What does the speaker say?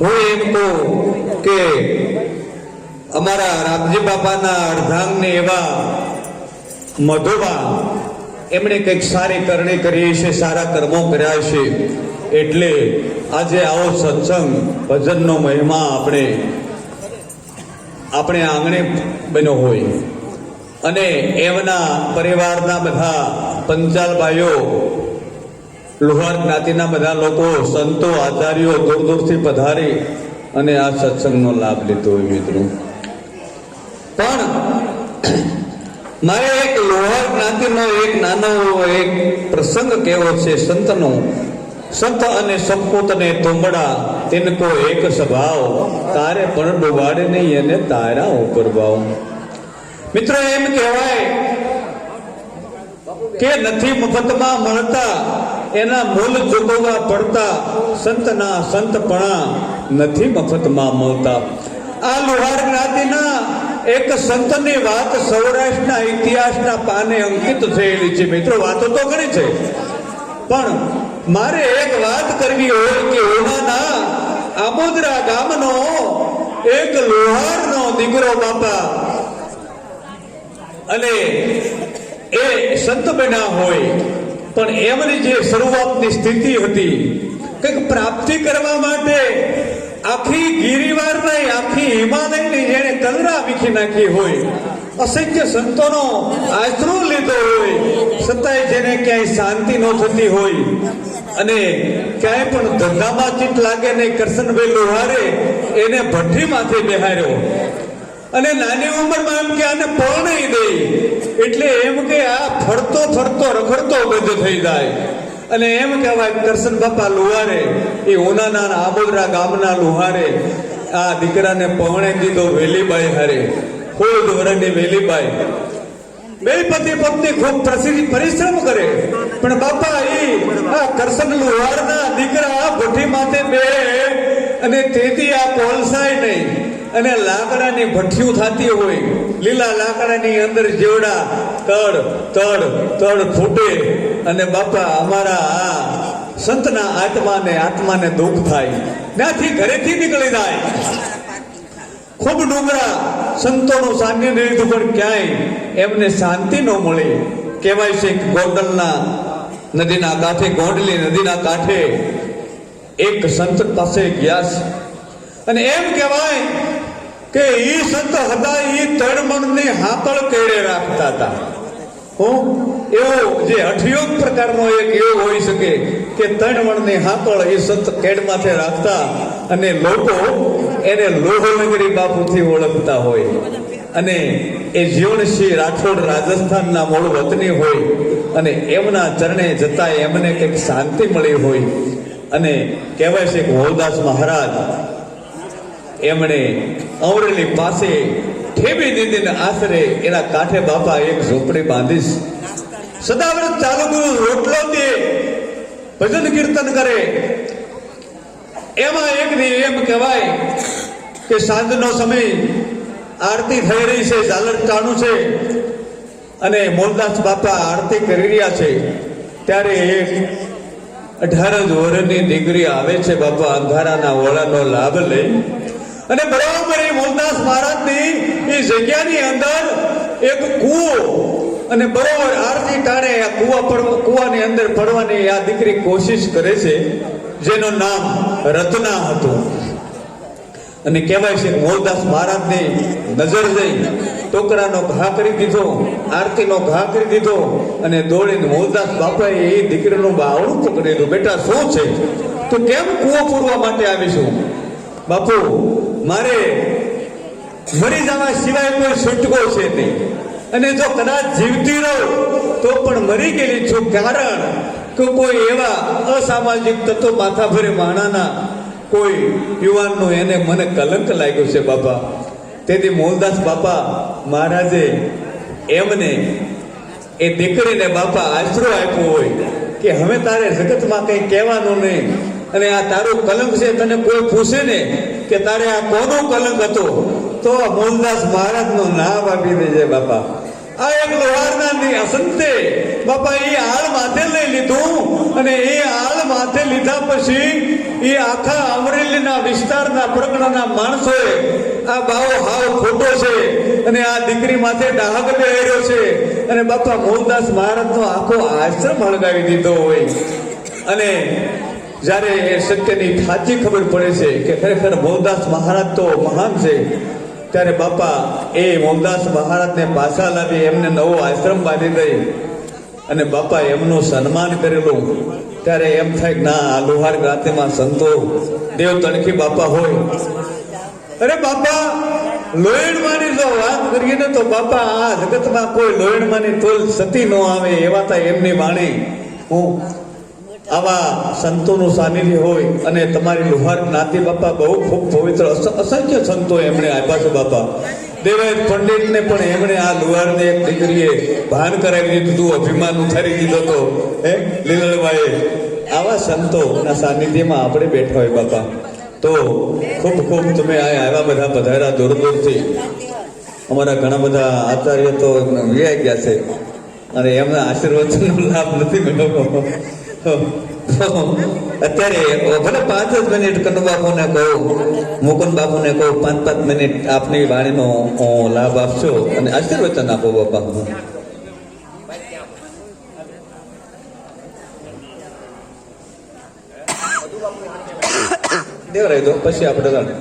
હું એમ કહું કે અમારા રામજી બાપાના અર્ધાંગને એવા મધુબા એમણે કંઈક સારી કરણી કરી છે સારા કર્મો કર્યા છે, એટલે આજે આવો સત્સંગ, ભજનનો મહિમા આપણે આપણે આંગણે બન્યો હોય. અને એમના પરિવારના બધા પંચાલભાઈઓ લોહાર જ્ઞાતિના બધા લોકો, સંતો, આચાર્યો દૂર દૂરથી પધારી અને આ સત્સંગનો લાભ લીધો હોય મિત્રો. પણ મારે એક લોહાર જ્ઞાતિનો એક નાનો એક પ્રસંગ કેવો છે સંતનો? સંત અને સંપૂતને તુંબડા તિનકો એક સ્વભાવ, તારે પણ ડુબાડે નહીં એને તારા ઉપર ભાવ મિત્રો, એમ કહેવાય કે નથી મફતમાં મળતા એના મૂલ ચૂકવવા પડતા સંતના સંતપણા નથી મફતમાં મળતા. આ લુહાર જ્ઞાતિના એક સંતની વાત સૌરાષ્ટ્રના ઇતિહાસના પાને અંકિત થયેલી છે. મિત્રો, વાતો તો ઘણી છે. પણ મારે એક વાત કરવી હોય કે ઓનાના આબોદરા ગામનો એક લોહારનો દીકરો બાપા અને એ સંત બન્યા હોય. પણ એમની જે શરૂઆતની સ્થિતિ હતી, કંઈક પ્રાપ્તિ કરવા માટે આખી ગિરિવાર નહીં આખી હિમાલયની જેણે કલરા વીખી નાખી હોય, અસંખ્ય સંતોનો આશરો લીધો હોય, છતાંય જેને ક્યાંય શાંતિ ન થતી હોય, અને ક્યાંય પણ ધંધામાં ચીટ લાગે નહીં, કરશનભાઈ લોહારે એને ભઠ્ઠીમાંથી બેહાર્યો. અને નાની ઉંમરમાં એમ કે આને પરણાઈ દે. એટલે એમ કે આ ફરતો ફરતો, રખડતો બધો થઈ જાય. અને એમ કહેવાય કરશન બાપા લુહારે, એ ઉનાના આબોદરા ગામના લુહારે, આ દીકરાને પહોણે દીધો વેલીબાઈ હારે. ફૂલ ધોરણની વેલીબાઈ. બે પતિ પત્ની ખૂબ પરિશ્રમ કરે. પણ બાપા, એ આ કરશન લુહારના દીકરા ભઠ્ઠી માથે બે અને તેથી આ કોલસાય નહીં. અને લાકડાની ભઠ્ઠીઓ થતી હોય. લીલા લાકડાની અંદર જેવડા તડ તડ તડ ફૂટે અને બાપા, અમારા આ સંતના આત્માને આત્માને દુઃખ થાય. ત્યાંથી ઘરેથી નીકળી જાય. ખૂબ ડુંગરા સંતોનું સાન્ય લીધું પણ ક્યાંય એમને શાંતિ ન મળે. કહેવાય છે ગોંડલના નદીના કાંઠે, ગોંડલી નદીના કાંઠે એક સંત પાસે ગયા છે. અને એમ કહેવાય કે એ સંત હતા ઈ તળમણની હાંપળ કેળે રાખતા હતા હું એવો જે અઠયોગ પ્રકારનો એક એવો હોઈ શકે કે તણમણની હાકળ એ સંત કેડમાંથી રાખતા અને લોકો એને લોહનગરી બાપુથી ઓળખતા હોય. અને એ જીવણસિંહ રાઠોડ રાજસ્થાનના મૂળ વતની હોય અને એમના ચરણે જતા એમને કંઈક શાંતિ મળી હોય. અને કહેવાય છે કે હોદાસ મહારાજ એમણે અમરેલી પાસે ઠેબી દીદીને આશરે એના કાંઠે, બાપા, એક ઝોપડી બાંધીશ. સદાવ્રત ચાલુ ગુરુ રોટલો દે ભજન કીર્તન કરે. એમાં એક ને એમ કહેવાય કે સાંજનો સમય, આરતી થઈ રહી છે, ઝાલર ટાણું છે. અને મોલદાસ બાપા આરતી કરી રહ્યા છે. ત્યારે એક અઢાર જ વર્ષની દીકરી આવે છે, બાપા, અંધારાના ઓળાનો લાભ લઈ અને બરાબર એ મોલદાસ મહારાજની એ જગ્યાની અંદર એક કૂવો અને બરોબર આરતી ટાણે આ કૂવા પડવા કૂવાની અંદર પડવાની આ દીકરી કોશિશ કરે છે, જેનું નામ રત્ના હતું. અને કહેવાય છે મોલદાસ મહારાજની નજર જઈ, ટોકરાનો ઘા કરી દીધો, આરતીનો ઘા કરી દીધો, અને દોડીને મોલદાસ બાપાએ એ દીકરીનું બાવડું પકડેલું બેટા, શું છે? તો કેમ કૂવો પૂરવા માટે આવીશું? બાપુ મારે મરી જવા સિવાય કોઈ છૂટકો છે નહીં. અને જો કદાચ જીવતી રહો, તો પણ મરી ગયેલી છું. કારણ કે કોઈ એવા અસામાજિક તત્વો માથાભરે માણાના કોઈ યુવાનનો એને મને કલંક લાગ્યો છે, બાપા. તેથી મોહનદાસ બાપા મહારાજે એમને એ દીકરીને બાપા આશરો આપ્યો હોય કે હવે તારે જગતમાં કંઈ કહેવાનું નહીં. અને આ તારું કલંક છે, તને કોઈ પૂછે ને કે તારે આ કોનો કલંક હતો, તો મોહનદાસ મહારાજનું નામ આપી દેજે, બાપા. આ એક લોહારના ની સંતે બાપા, એ આળ માથે લઈ લીધું અને એ આળ માથે લીધા પછી એ આખા અમરેલીના વિસ્તારના પ્રગણાના માણસોએ આ બાવો હાવ ખોટો છે અને આ દીકરી માથે ડાહક બેહર્યો છે. અને બાપા, મોહનદાસ મહારાજનો આખો આશ્રમ હળગાવી દીધો હોય. અને જ્યારે એ સત્યની સાચી ખબર પડે છે કે ખરેખર મોહનદાસ મહારાજ તો મહાન છે, ત્યારે બાપા એ મોહનદાસ મહારાજને પાછા લાવી એમને નવો આશ્રમ બાંધી દઈ અને બાપા એમનું સન્માન કરેલું. ત્યારે એમ થાય કે ના, આ લોહાર ગાતેમાં સંતો દેવ તણખી બાપા હોય. અરે બાપા લોહીણમાંની જો વાત કરીએ ને તો બાપા, આ જગતમાં કોઈ લોહીણમાંની તોલ સતી ન આવે, એવા તા એમની વાણી. હું આવા સંતોનું સાનિધ્ય હોય અને તમારી લુહાર નાતિ બાપા બહુ ખૂબ પવિત્ર અસંખ્ય સંતો એમણે આપ્યા છે બાપા. દેવાય પંડિતને પણ એમણે આ લુહારને એક દીકરીએ ભાન કરાવી દીધું અભિમાન ઉતારી દીધો હતો. હે લીલણભાઈએ આવા સંતોના સાનિધ્યમાં આપણે બેઠા હોય બાપા. તો ખૂબ ખૂબ તમે આ આવ્યા બધા પધાર્યા દૂર દૂરથી અમારા ઘણા બધા આચાર્ય તો વ્યાઈ ગયા છે. અને એમના આશીર્વાદનો લાભ નથી મેળવ્યો અત્યારે ભલે પાંચ જ મિનિટ કનુ બાપુને કહું મુકુંદ બાપુને કહું પાંચ પાંચ મિનિટ આપની વાણીનો લાભ આપશો અને આશીર્વચન આપો બાપા. દેવરાય દો, પછી આપણે જાણીએ